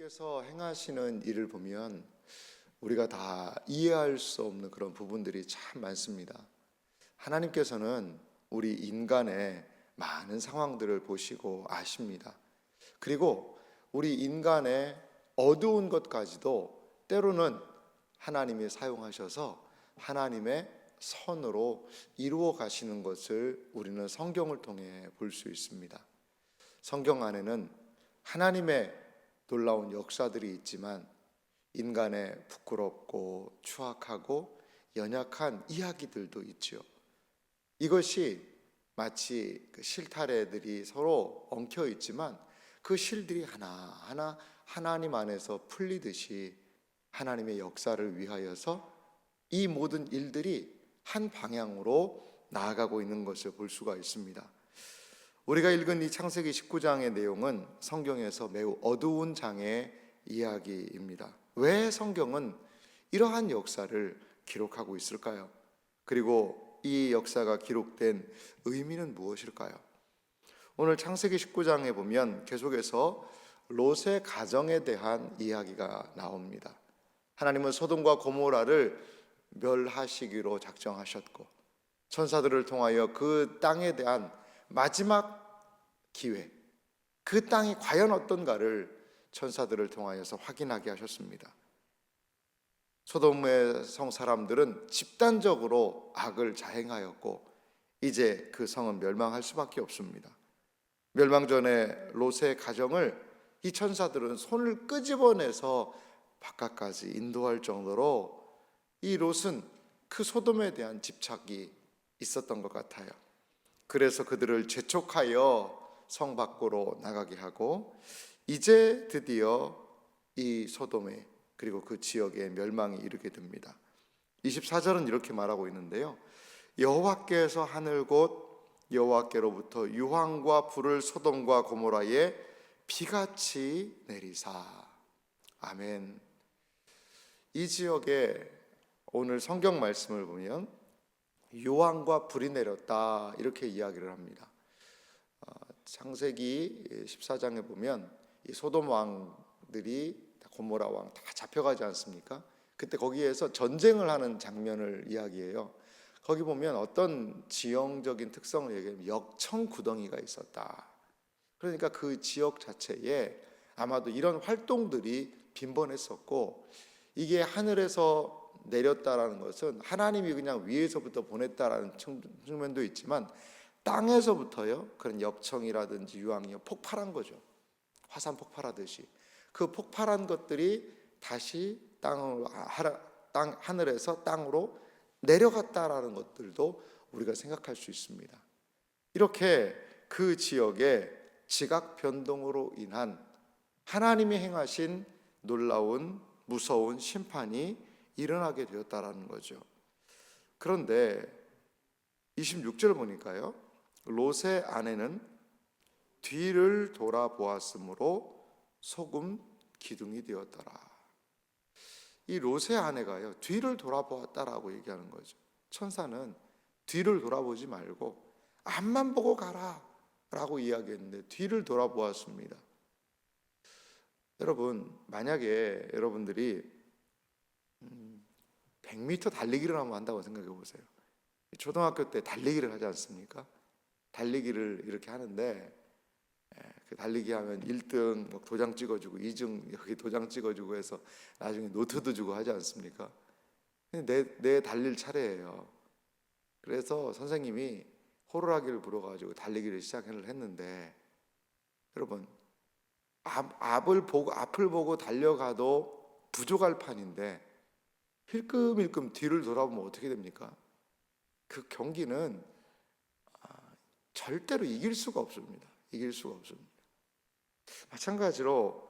하나님께서 행하시는 일을 보면 우리가 다 이해할 수 없는 그런 부분들이 참 많습니다. 하나님께서는 우리 인간의 많은 상황들을 보시고 아십니다. 그리고 우리 인간의 어두운 것까지도 때로는 하나님이 사용하셔서 하나님의 선으로 이루어 가시는 것을 우리는 성경을 통해 볼 수 있습니다. 성경 안에는 하나님의 놀라운 역사들이 있지만 인간의 부끄럽고 추악하고 연약한 이야기들도 있지요. 이것이 마치 그 실타래들이 서로 엉켜 있지만 그 실들이 하나하나 하나님 안에서 풀리듯이 하나님의 역사를 위하여서 이 모든 일들이 한 방향으로 나아가고 있는 것을 볼 수가 있습니다. 우리가 읽은 이 창세기 19장의 내용은 성경에서 매우 어두운 장의 이야기입니다. 왜 성경은 이러한 역사를 기록하고 있을까요? 그리고 이 역사가 기록된 의미는 무엇일까요? 오늘 창세기 19장에 보면 계속해서 롯의 가정에 대한 이야기가 나옵니다. 하나님은 소돔과 고모라를 멸하시기로 작정하셨고 천사들을 통하여 그 땅에 대한 마지막 기회, 그 땅이 과연 어떤가를 천사들을 통하여서 확인하게 하셨습니다. 소돔의 성 사람들은 집단적으로 악을 자행하였고 이제 그 성은 멸망할 수밖에 없습니다. 멸망 전에 롯의 가정을 이 천사들은 손을 끄집어내서 바깥까지 인도할 정도로 이 롯은 그 소돔에 대한 집착이 있었던 것 같아요. 그래서 그들을 재촉하여 성 밖으로 나가게 하고 이제 드디어 이 소돔에 그리고 그 지역에 멸망이 이르게 됩니다. 24절은 이렇게 말하고 있는데요. 여호와께서 하늘 곧 여호와께로부터 유황과 불을 소돔과 고모라에 비같이 내리사. 아멘. 이 지역에 오늘 성경 말씀을 보면 유황과 불이 내렸다 이렇게 이야기를 합니다. 어, 창세기 14장에 보면 이 소돔 왕들이 고모라 왕 다 잡혀가지 않습니까? 그때 거기에서 전쟁을 하는 장면을 이야기해요. 거기 보면 어떤 지형적인 특성을 얘기하면 역청 구덩이가 있었다. 그러니까 그 지역 자체에 아마도 이런 활동들이 빈번했었고 이게 하늘에서 내렸다라는 것은 하나님이 그냥 위에서부터 보냈다라는 측면도 있지만 땅에서부터요 그런 역청이라든지 유황이 폭발한 거죠. 화산 폭발하듯이 그 폭발한 것들이 다시 땅으로 땅 하늘에서 땅으로 내려갔다라는 것들도 우리가 생각할 수 있습니다. 이렇게 그 지역의 지각 변동으로 인한 하나님이 행하신 놀라운 무서운 심판이 일어나게 되었다라는 거죠. 그런데 26절 보니까요. 롯의 아내는 뒤를 돌아보았으므로 소금 기둥이 되었더라. 이 롯의 아내가요 뒤를 돌아보았다라고 얘기하는 거죠. 천사는 뒤를 돌아보지 말고 앞만 보고 가라라고 이야기했는데 뒤를 돌아보았습니다. 여러분 만약에 여러분들이 100m 음, 달리기를 한번 한다고 생각해 보세요. 초등학교 때 달리기를 하지 않습니까? 달리기를 이렇게 하는데 그 달리기 하면 1등 도장 찍어주고 2등 여기 도장 찍어주고 해서 나중에 노트도 주고 하지 않습니까? 내, 내 달릴 차례예요. 그래서 선생님이 호루라기를 불어가지고 달리기를 시작을 했는데 여러분 앞, 앞을 보고 앞을 보고 달려가도 부족할 판인데 힐끔힐끔 뒤를 돌아보면 어떻게 됩니까? 그 경기는 아, 절대로 이길 수가 없습니다. 이길 수가 없습니다. 마찬가지로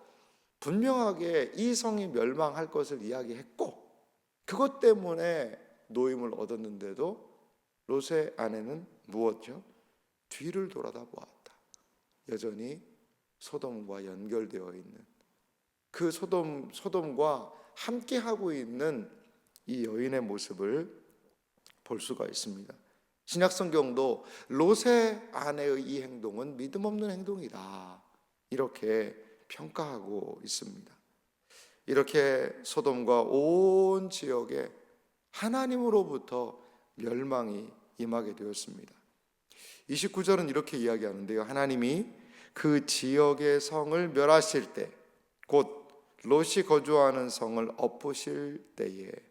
분명하게 이 성이 멸망할 것을 이야기했고 그것 때문에 노임을 얻었는데도 롯의 아내는 무엇죠? 뒤를 돌아다 보았다. 여전히 소돔과 연결되어 있는 그 소돔 소돔과 함께 하고 있는 이 여인의 모습을 볼 수가 있습니다. 신약 성경도 롯의 아내의 이 행동은 믿음 없는 행동이다. 이렇게 평가하고 있습니다. 이렇게 소돔과 온 지역에 하나님으로부터 멸망이 임하게 되었습니다. 29절은 이렇게 이야기하는데요. 하나님이 그 지역의 성을 멸하실 때, 곧 롯이 거주하는 성을 엎으실 때에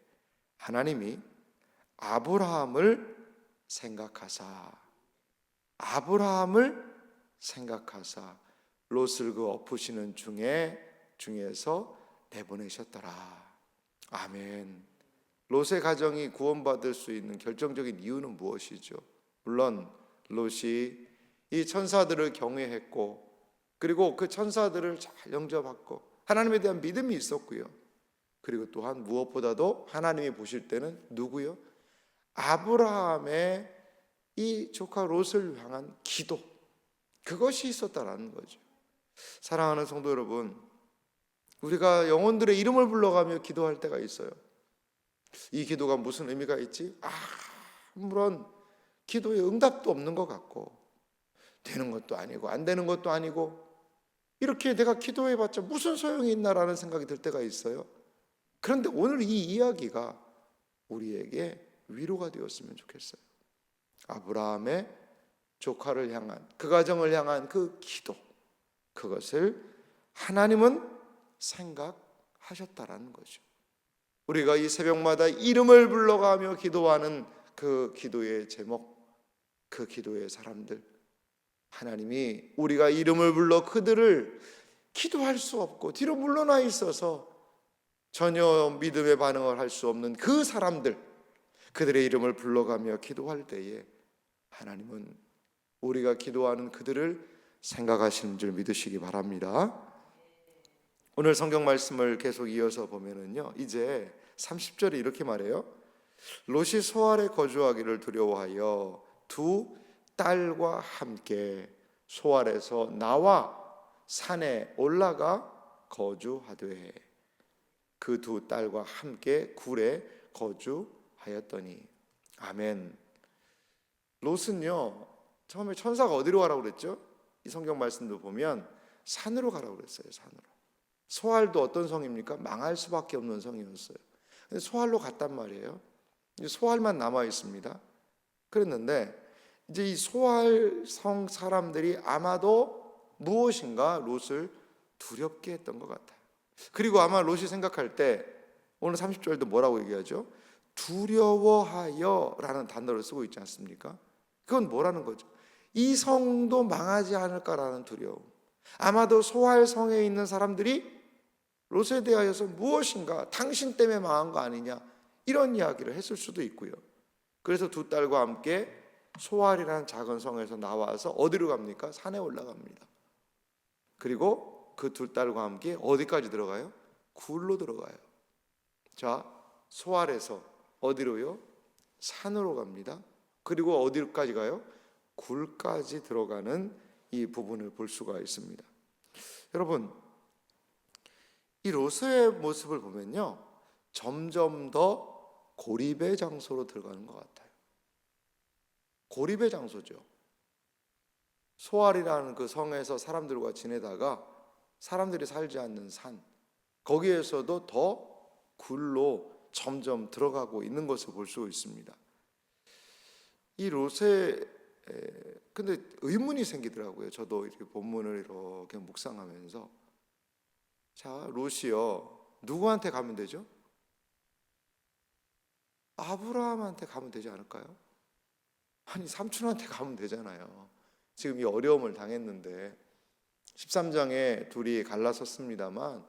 하나님이 아브라함을 생각하사 아브라함을 생각하사 롯을 그 엎으시는 중에 중에서 내보내셨더라. 아멘. 롯의 가정이 구원받을 수 있는 결정적인 이유는 무엇이죠? 물론 롯이 이 천사들을 경외했고 그리고 그 천사들을 잘 영접받고 하나님에 대한 믿음이 있었고요. 그리고 또한 무엇보다도 하나님이 보실 때는 누구요? 아브라함의 이 조카 롯을 향한 기도 그것이 있었다라는 거죠. 사랑하는 성도 여러분, 우리가 영혼들의 이름을 불러가며 기도할 때가 있어요. 이 기도가 무슨 의미가 있지? 아무런 기도에 응답도 없는 것 같고 되는 것도 아니고 안 되는 것도 아니고 이렇게 내가 기도해봤자 무슨 소용이 있나라는 생각이 들 때가 있어요. 그런데 오늘 이 이야기가 우리에게 위로가 되었으면 좋겠어요. 아브라함의 조카를 향한 그 가정을 향한 그 기도 그것을 하나님은 생각하셨다라는 거죠. 우리가 이 새벽마다 이름을 불러가며 기도하는 그 기도의 제목, 그 기도의 사람들, 하나님이 우리가 이름을 불러 그들을 기도할 수 없고 뒤로 물러나 있어서 전혀 믿음의 반응을 할 수 없는 그 사람들, 그들의 이름을 불러가며 기도할 때에 하나님은 우리가 기도하는 그들을 생각하시는 줄 믿으시기 바랍니다. 오늘 성경 말씀을 계속 이어서 보면은요. 이제 30절에 이렇게 말해요. 롯이 소알에 거주하기를 두려워하여 두 딸과 함께 소알에서 나와 산에 올라가 거주하되 그 두 딸과 함께 굴에 거주하였더니 아멘. 롯은요 처음에 천사가 어디로 가라고 그랬죠? 이 성경 말씀도 보면 산으로 가라고 그랬어요. 산으로. 소알도 어떤 성입니까? 망할 수밖에 없는 성이었어요. 근데 소알로 갔단 말이에요. 소알만 남아 있습니다. 그랬는데 이제 이 소알 성 사람들이 아마도 무엇인가 롯을 두렵게 했던 것 같아요. 그리고 아마 롯이 생각할 때 오늘 30절도 뭐라고 얘기하죠? 두려워하여라는 단어를 쓰고 있지 않습니까? 그건 뭐라는 거죠? 이 성도 망하지 않을까라는 두려움. 아마도 소알 성에 있는 사람들이 롯에 대하여서 무엇인가 당신 때문에 망한 거 아니냐 이런 이야기를 했을 수도 있고요. 그래서 두 딸과 함께 소알이라는 작은 성에서 나와서 어디로 갑니까? 산에 올라갑니다. 그리고 그두 딸과 함께 어디까지 들어가요? 굴로 들어가요. 자, 소알에서 어디로요? 산으로 갑니다. 그리고 어디까지 가요? 굴까지 들어가는 이 부분을 볼 수가 있습니다. 여러분, 이 롯의 모습을 보면요. 점점 더 고립의 장소로 들어가는 것 같아요. 고립의 장소죠. 소알이라는 그 성에서 사람들과 지내다가 사람들이 살지 않는 산, 거기에서도 더 굴로 점점 들어가고 있는 것을 볼 수 있습니다. 이 롯의 근데 의문이 생기더라고요. 저도 이렇게 본문을 이렇게 묵상하면서 자, 롯이요. 누구한테 가면 되죠? 아브라함한테 가면 되지 않을까요? 아니, 삼촌한테 가면 되잖아요. 지금 이 어려움을 당했는데 13장에 둘이 갈라섰습니다만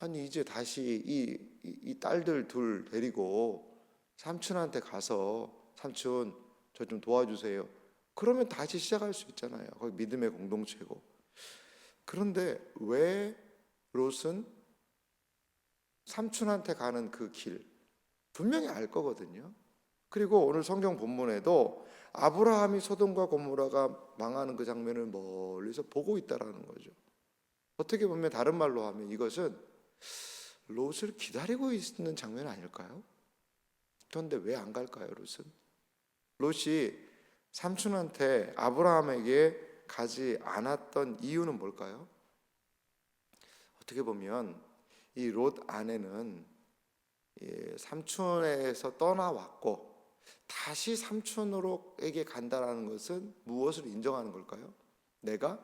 아니 이제 다시 이, 이, 이 딸들 둘 데리고 삼촌한테 가서 삼촌 저 좀 도와주세요. 그러면 다시 시작할 수 있잖아요. 거기 믿음의 공동체고. 그런데 왜 롯은 삼촌한테 가는 그 길 분명히 알 거거든요. 그리고 오늘 성경 본문에도 아브라함이 소돔과 고모라가 망하는 그 장면을 멀리서 보고 있다라는 거죠. 어떻게 보면 다른 말로 하면 이것은 롯을 기다리고 있는 장면 아닐까요? 그런데 왜 안 갈까요, 롯은? 롯이 삼촌한테 아브라함에게 가지 않았던 이유는 뭘까요? 어떻게 보면 이 롯 아내는 예, 삼촌에서 떠나왔고 다시 삼촌으로에게 간다라는 것은 무엇을 인정하는 걸까요? 내가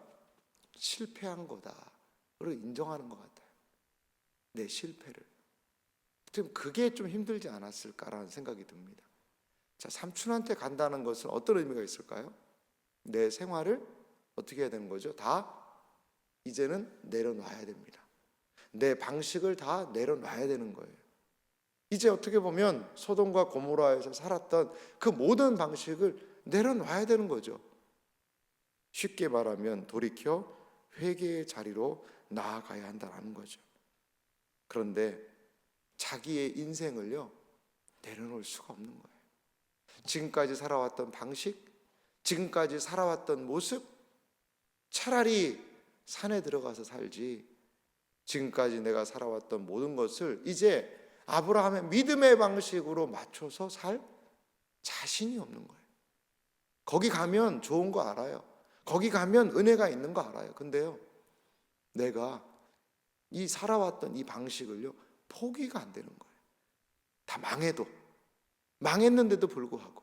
실패한 거다를 인정하는 것 같아요. 내 실패를. 좀 그게 좀 힘들지 않았을까라는 생각이 듭니다. 자, 삼촌한테 간다는 것은 어떤 의미가 있을까요? 내 생활을 어떻게 해야 되는 거죠? 다 이제는 내려놔야 됩니다. 내 방식을 다 내려놔야 되는 거예요. 이제 어떻게 보면 소돔과 고모라에서 살았던 그 모든 방식을 내려놔야 되는 거죠. 쉽게 말하면 돌이켜 회개의 자리로 나아가야 한다는 거죠. 그런데 자기의 인생을요 내려놓을 수가 없는 거예요. 지금까지 살아왔던 방식, 지금까지 살아왔던 모습, 차라리 산에 들어가서 살지. 지금까지 내가 살아왔던 모든 것을 이제 아브라함의 믿음의 방식으로 맞춰서 살 자신이 없는 거예요. 거기 가면 좋은 거 알아요. 거기 가면 은혜가 있는 거 알아요. 근데요, 내가 이 살아왔던 이 방식을요, 포기가 안 되는 거예요. 다 망해도, 망했는데도 불구하고.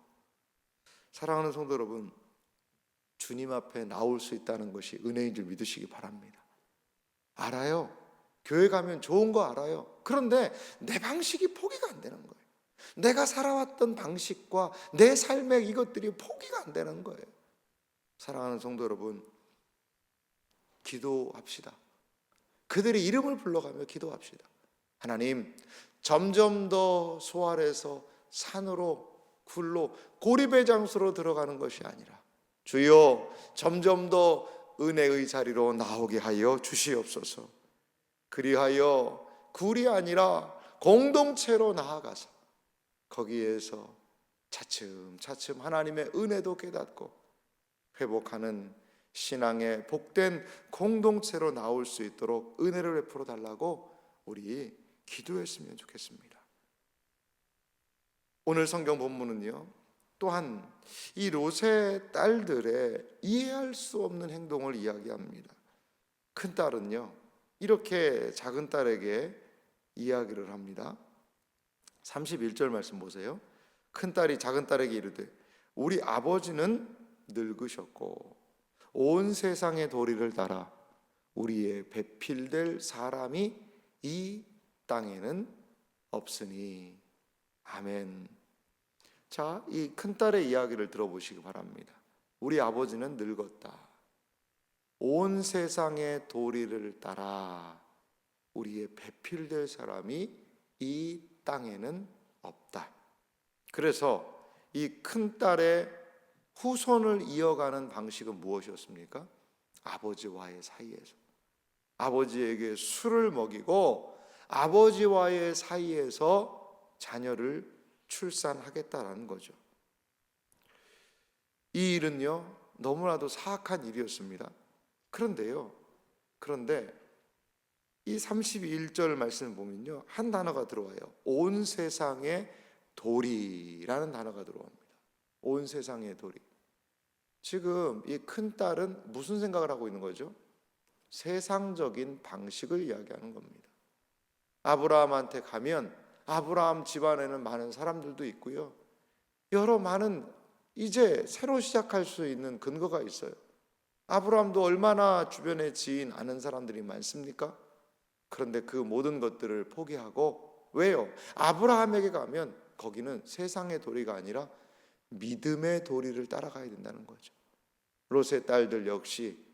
사랑하는 성도 여러분, 주님 앞에 나올 수 있다는 것이 은혜인 줄 믿으시기 바랍니다. 알아요. 교회 가면 좋은 거 알아요. 그런데 내 방식이 포기가 안 되는 거예요. 내가 살아왔던 방식과 내 삶의 이것들이 포기가 안 되는 거예요. 사랑하는 성도 여러분, 기도합시다. 그들의 이름을 불러가며 기도합시다. 하나님, 점점 더 소알에서 산으로 굴로 고립의 장소로 들어가는 것이 아니라 주여 점점 더 은혜의 자리로 나오게 하여 주시옵소서. 그리하여 굴이 아니라 공동체로 나아가서 거기에서 차츰차츰 하나님의 은혜도 깨닫고 회복하는 신앙의 복된 공동체로 나올 수 있도록 은혜를 베풀어 달라고 우리 기도했으면 좋겠습니다. 오늘 성경 본문은요. 또한 이 롯의 딸들의 이해할 수 없는 행동을 이야기합니다. 큰 딸은요. 이렇게 작은 딸에게 이야기를 합니다. 31절 말씀 보세요. 큰 딸이 작은 딸에게 이르되 우리 아버지는 늙으셨고 온 세상의 도리를 따라 우리의 배필될 사람이 이 땅에는 없으니 아멘. 자, 이 큰 딸의 이야기를 들어보시기 바랍니다. 우리 아버지는 늙었다. 온 세상의 도리를 따라 우리의 배필될 사람이 이 땅에는 없다. 그래서 이 큰 딸의 후손을 이어가는 방식은 무엇이었습니까? 아버지와의 사이에서. 아버지에게 술을 먹이고 아버지와의 사이에서 자녀를 출산하겠다라는 거죠. 이 일은요, 너무나도 사악한 일이었습니다. 그런데요, 그런데 이 31절 말씀을 보면요, 한 단어가 들어와요. 온 세상의 도리라는 단어가 들어옵니다. 온 세상의 도리. 지금 이 큰 딸은 무슨 생각을 하고 있는 거죠? 세상적인 방식을 이야기하는 겁니다. 아브라함한테 가면 아브라함 집안에는 많은 사람들도 있고요. 여러 많은 이제 새로 시작할 수 있는 근거가 있어요. 아브라함도 얼마나 주변에 지인 아는 사람들이 많습니까? 그런데 그 모든 것들을 포기하고 왜요? 아브라함에게 가면 거기는 세상의 도리가 아니라 믿음의 도리를 따라가야 된다는 거죠. 롯의 딸들 역시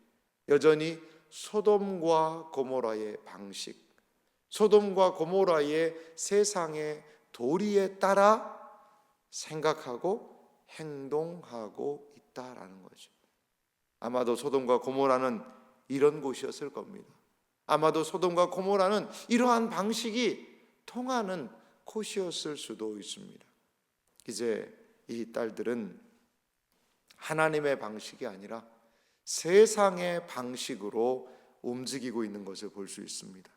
여전히 소돔과 고모라의 방식, 소돔과 고모라의 세상의 도리에 따라 생각하고 행동하고 있다라는 거죠. 아마도 소돔과 고모라는 이런 곳이었을 겁니다. 아마도 소돔과 고모라는 이러한 방식이 통하는 곳이었을 수도 있습니다. 이제 이 딸들은 하나님의 방식이 아니라 세상의 방식으로 움직이고 있는 것을 볼 수 있습니다.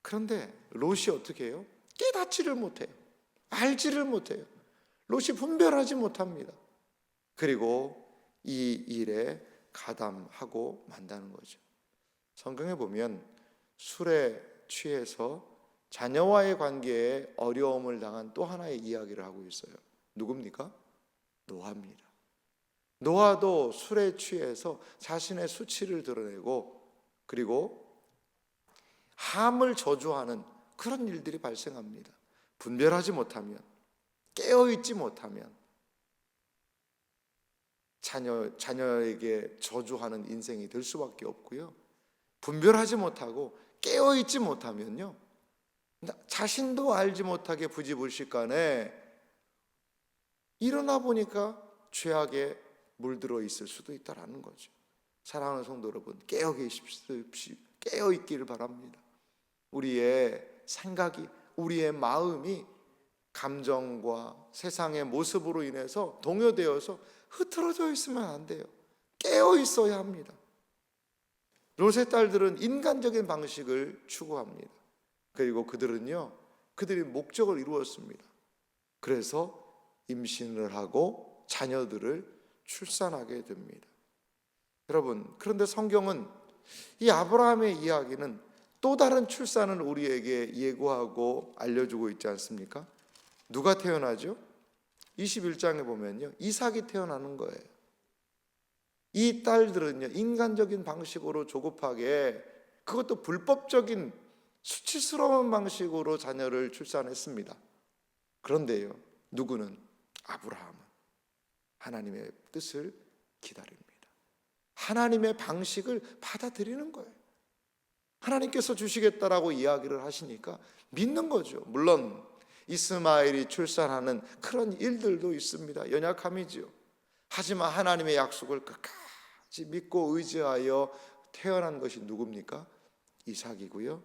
그런데 롯이 어떻게 해요? 깨닫지를 못해요. 알지를 못해요. 롯이 분별하지 못합니다. 그리고 이 일에 가담하고 만다는 거죠. 성경에 보면 술에 취해서 자녀와의 관계에 어려움을 당한 또 하나의 이야기를 하고 있어요. 누굽니까? 노아입니다. 노아도 술에 취해서 자신의 수치를 드러내고 그리고 함을 저주하는 그런 일들이 발생합니다. 분별하지 못하면 깨어 있지 못하면 자녀 자녀에게 저주하는 인생이 될 수밖에 없고요. 분별하지 못하고 깨어 있지 못하면요. 나- 자신도 알지 못하게 부지불식간에 일어나 보니까 죄악에 물들어 있을 수도 있다라는 거죠. 사랑하는 성도 여러분, 깨어 계십시오. 깨어 있기를 바랍니다. 우리의 생각이, 우리의 마음이 감정과 세상의 모습으로 인해서 동요되어서 흐트러져 있으면 안 돼요. 깨어 있어야 합니다. 롯의 딸들은 인간적인 방식을 추구합니다. 그리고 그들은요, 그들이 목적을 이루었습니다. 그래서 임신을 하고 자녀들을 출산하게 됩니다. 여러분, 그런데 성경은 이 아브라함의 이야기는 또 다른 출산을 우리에게 예고하고 알려주고 있지 않습니까? 누가 태어나죠? 21장에 보면요. 이삭이 태어나는 거예요. 이 딸들은요. 인간적인 방식으로 조급하게 그것도 불법적인 수치스러운 방식으로 자녀를 출산했습니다. 그런데요. 누구는 아브라함은 하나님의 뜻을 기다립니다. 하나님의 방식을 받아들이는 거예요. 하나님께서 주시겠다라고 이야기를 하시니까 믿는 거죠. 물론 이스마엘이 출산하는 그런 일들도 있습니다. 연약함이지요. 하지만 하나님의 약속을 끝까지 믿고 의지하여 태어난 것이 누굽니까? 이삭이고요.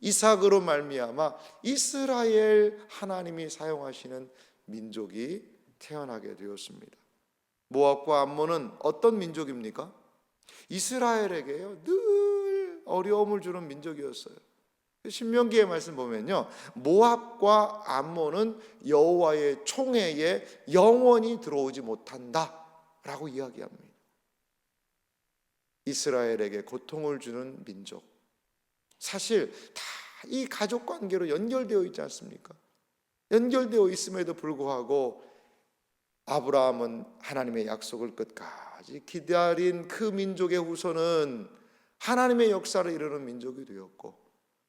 이삭으로 말미암아 이스라엘 하나님이 사용하시는 민족이 태어나게 되었습니다. 모압과 암몬은 어떤 민족입니까? 이스라엘에게요 늘 어려움을 주는 민족이었어요. 신명기의 말씀 보면요 모압과 암몬은 여호와의 총회에 영원히 들어오지 못한다라고 이야기합니다. 이스라엘에게 고통을 주는 민족. 사실 다 이 가족 관계로 연결되어 있지 않습니까? 연결되어 있음에도 불구하고 아브라함은 하나님의 약속을 끝까지 기다린 그 민족의 후손은 하나님의 역사를 이루는 민족이 되었고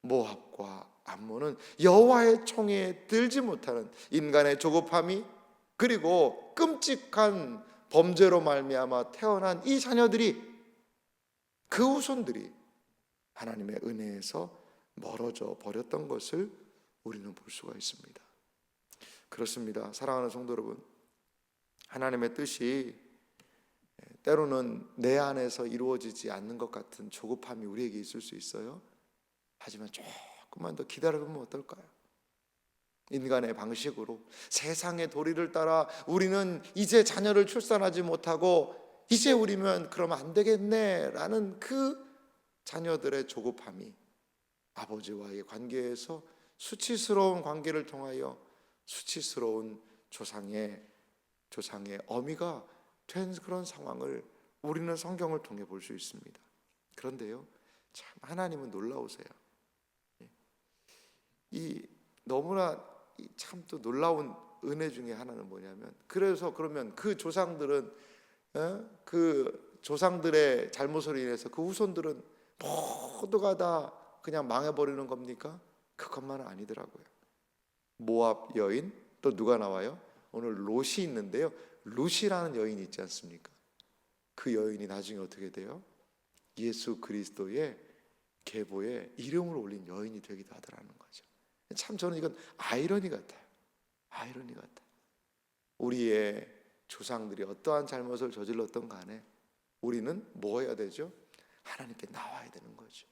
모압과 암몬은 여호와의 총에 들지 못하는 인간의 조급함이 그리고 끔찍한 범죄로 말미암아 태어난 이 자녀들이 그 후손들이 하나님의 은혜에서 멀어져 버렸던 것을 우리는 볼 수가 있습니다. 그렇습니다. 사랑하는 성도 여러분. 하나님의 뜻이 때로는 내 안에서 이루어지지 않는 것 같은 조급함이 우리에게 있을 수 있어요. 하지만 조금만 더 기다려보면 어떨까요? 인간의 방식으로 세상의 도리를 따라 우리는 이제 자녀를 출산하지 못하고 이제 우리면 그러면 안 되겠네라는 그 자녀들의 조급함이 아버지와의 관계에서 수치스러운 관계를 통하여 수치스러운 조상의 조상의 어미가 된 그런 상황을 우리는 성경을 통해 볼 수 있습니다. 그런데요, 참 하나님은 놀라우세요. 이 너무나 참 또 놀라운 은혜 중에 하나는 뭐냐면 그래서 그러면 그 조상들은 어? 그 조상들의 잘못으로 인해서 그 후손들은 모두가 다 그냥 망해버리는 겁니까? 그것만은 아니더라고요. 모압 여인 또 누가 나와요? 오늘 롯이 있는데요. 룻이라는 여인이 있지 않습니까? 그 여인이 나중에 어떻게 돼요? 예수 그리스도의 계보에 이름을 올린 여인이 되기도 하더라는 거죠. 참 저는 이건 아이러니 같아요. 아이러니 같아. 우리의 조상들이 어떠한 잘못을 저질렀던 간에 우리는 뭐 해야 되죠? 하나님께 나와야 되는 거죠.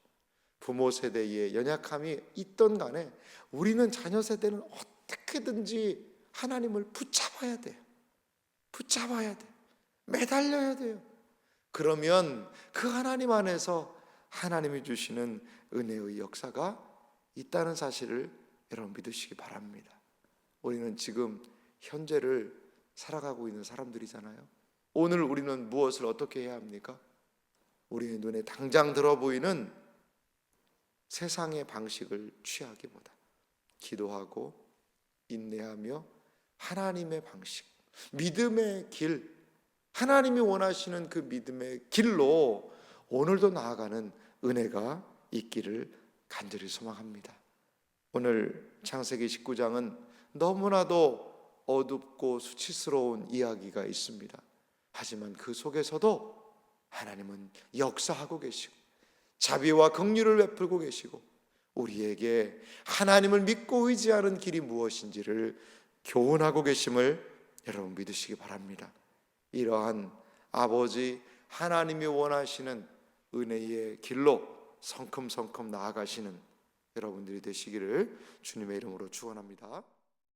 부모 세대의 연약함이 있던 간에 우리는 자녀 세대는 어떻게든지 하나님을 붙잡아야 돼요. 붙잡아야 돼. 매달려야 돼요. 그러면 그 하나님 안에서 하나님이 주시는 은혜의 역사가 있다는 사실을 여러분 믿으시기 바랍니다. 우리는 지금 현재를 살아가고 있는 사람들이잖아요. 오늘 우리는 무엇을 어떻게 해야 합니까? 우리의 눈에 당장 들어 보이는 세상의 방식을 취하기보다 기도하고 인내하며 하나님의 방식, 믿음의 길, 하나님이 원하시는 그 믿음의 길로 오늘도 나아가는 은혜가 있기를 간절히 소망합니다. 오늘 창세기 19장은 너무나도 어둡고 수치스러운 이야기가 있습니다. 하지만 그 속에서도 하나님은 역사하고 계시고 자비와 긍휼을 베풀고 계시고 우리에게 하나님을 믿고 의지하는 길이 무엇인지를 교훈하고 계심을 여러분 믿으시기 바랍니다. 이러한 아버지 하나님이 원하시는 은혜의 길로 성큼성큼 나아가시는 여러분들이 되시기를 주님의 이름으로 축원합니다.